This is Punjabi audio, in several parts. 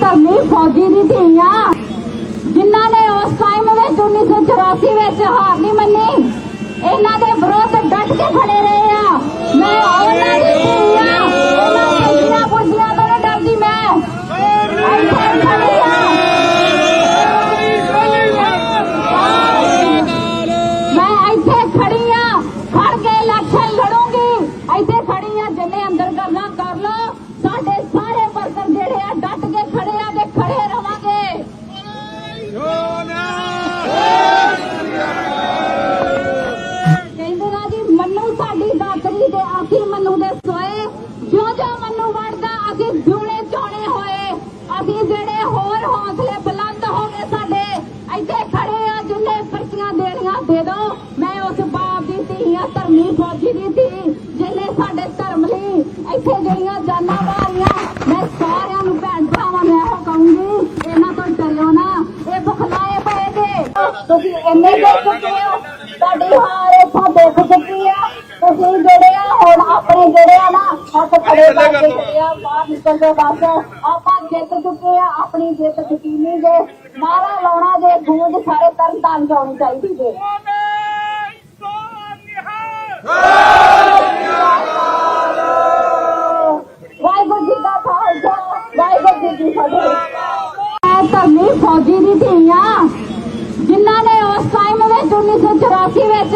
ਧਰਮੀ ਫੌਜੀ ਦੀ ਧੀ ਆ। ਜਿਨ੍ਹਾਂ ਨੇ ਉਸ ਟਾਈਮ ਵਿੱਚ 1984 ਵਿੱਚ ਹਾਰ ਨਹੀਂ ਮੰਨੀ। ਇਹਨਾਂ ਦੇ ਵਿਰੁੱਧ ਡਟ ਕੇ ਖੜੇ ਤੇ ਆਖੀ ਮੰਨੂ ਦੇ ਸੋਏ ਜਿਉਂ ਜਿਉਂ ਮੰਨੂ ਵੜਦਾ, ਅਸੀਂ ਜਿਉਣੇ ਚਾਉਣੇ ਹੋਏ। ਅਸੀਂ ਜਿਹੜੇ ਹੋਰ ਹੌਸਲੇ ਬੁਲੰਦ ਹੋ ਗਏ ਸਾਡੇ, ਇੱਥੇ ਖੜੇ ਆ, ਜਿੰਨੇ ਪਰਚੀਆਂ ਦੇਣੀਆਂ ਦੇ ਦੋ। ਮੈਂ ਉਸ ਬਾਪ ਦੀ ਧੀ ਆ, ਧਰਮੀ ਫੌਜੀ ਦੀ ਧੀ ਜਿਹਨੇ ਸਾਡੇ ਧਰਮ ਲਈ ਇੱਥੇ ਜਿਹੜੀਆਂ ਜਾਨਾਂ ਵਾਰੀਆਂ ਮੈਂ ਸਾਰਿਆਂ ਨੂੰ ਭੈਣ ਭਰਾਵਾਂ ਨੂੰ ਇਹੋ ਕਹੂੰਗੀ, ਇਹਨਾਂ ਤੋਂ ਡਰਿਓ ਨਾ। ਇਹ ਬਖਲਾਏ ਪਏ ਜੇ ਤੁਸੀਂ ਇੰਨੇ ਦੇਖ ਚੁੱਕੇ ਹੋ ਤੁਹਾਡੀ ਹਾਰ ਇੱਥੋਂ ਦੇਖ ਚੁੱਕੀ ਆ ਤੁਸੀਂ ਜਿਹੜੇ ਆ ਹੁਣ ਆਪਣੇ ਜਿਹੜੇ ਆ ਨਾ ਆ ਬਾਹਰ ਨਿਕਲ ਜਾਓ ਬਸ। ਆਪਾਂ ਜਿੱਤ ਚੁੱਕੇ ਆ ਆਪਣੀ ਜਿੱਤ ਯਕੀਨੀ ਜੇ ਨਾਰਾ ਲਾਉਣਾ ਜੇ ਗੂੰਜ ਸਾਰੇ ਤਰਨ ਤਾਰਨ ਜਾਣੀ ਚਾਹੀਦੀ ਜੇ। ਵਾਹਿਗੁਰੂ ਜੀ ਦਾ ਖਾਲਸਾ ਵਾਹਿਗੁਰੂ ਜੀ ਕੀ ਫਤਿਹ। ਮੈਂ ਧਰਮੀ ਫੌਜੀ ਦੀ ਧੀ ਆ ਜਿਨ੍ਹਾਂ ਨੇ ਉਸ ਟਾਈਮ ਵਿੱਚ 1984 ਵਿੱਚ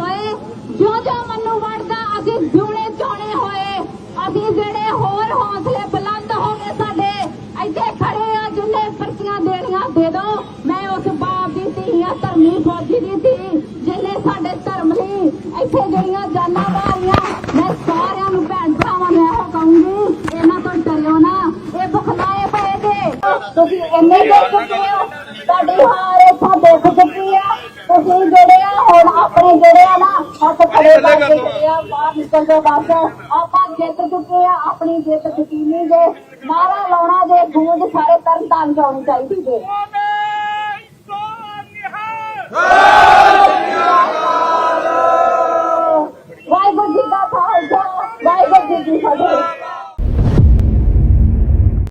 ਮੰਨੂ ਦੇ ਸੋਏ ਮੰਨੂ ਵੜਦਾ, ਅਸੀਂ ਜਿਉਣੇ ਚਾਉਣੇ ਹੋਏ। ਅਸੀਂ ਜਿਹੜੇ ਹੋਰ ਹੌਸਲੇ ਬੁਲੰਦ ਹੋ ਗਏ ਸਾਡੇ, ਇੱਥੇ ਖੜੇ ਆ, ਜਿੰਨੇ ਪਰਚੀਆਂ ਦੇਣੀਆਂ ਦੇ ਦੋ। ਮੈਂ ਉਸ ਬਾਪ ਦੀ ਧੀ ਆ, ਧਰਮੀ ਫੌਜੀ ਦੀ ਧੀ ਜਿਹਨੇ ਸਾਡੇ ਧਰਮ ਲਈ ਇੱਥੇ ਜਿਹੜੀਆਂ ਜਾਨਾਂ ਵਾਰੀਆਂ ਮੈਂ ਸਾਰਿਆਂ ਨੂੰ ਭੈਣ ਭਰਾਵਾਂ ਨੂੰ ਇਹੋ ਕਹੂੰਗੀ, ਇਹਨਾਂ ਤੋਂ ਡਰਿਓ ਨਾ, ਇਹ ਬੁਖਲਾਏ ਪਏ ਜੇ ਤੁਸੀਂ ਇੰਨੇ ਦੇਖ ਚੁੱਕੇ ਹੋ, ਤੁਹਾਡੀ ਹਾਰ ਇੱਥੋਂ ਦੇਖ ਚੁੱਕੀ ਆ, ਤੁਸੀਂ ਜਿਹੜੇ ਆ ਹੁਣ ਆਪਣੇ ਜਿਹੜੇ ਆ ਨਾ ਬਾਹਰ ਨਿਕਲ ਜਾਓ ਬਸ ਆਪਾਂ ਜਿੱਤ ਚੁੱਕੇ ਆ ਆਪਣੀ ਜਿੱਤ ਯਕੀਨੀ ਜੇ ਨਾਰਾ ਲਾਉਣਾ ਜੇ ਗੂੰਜ ਸਾਰੇ ਤਰਨ ਤਾਰਨ ਜਾਣੀ ਚਾਹੀਦੀ ਜੇ।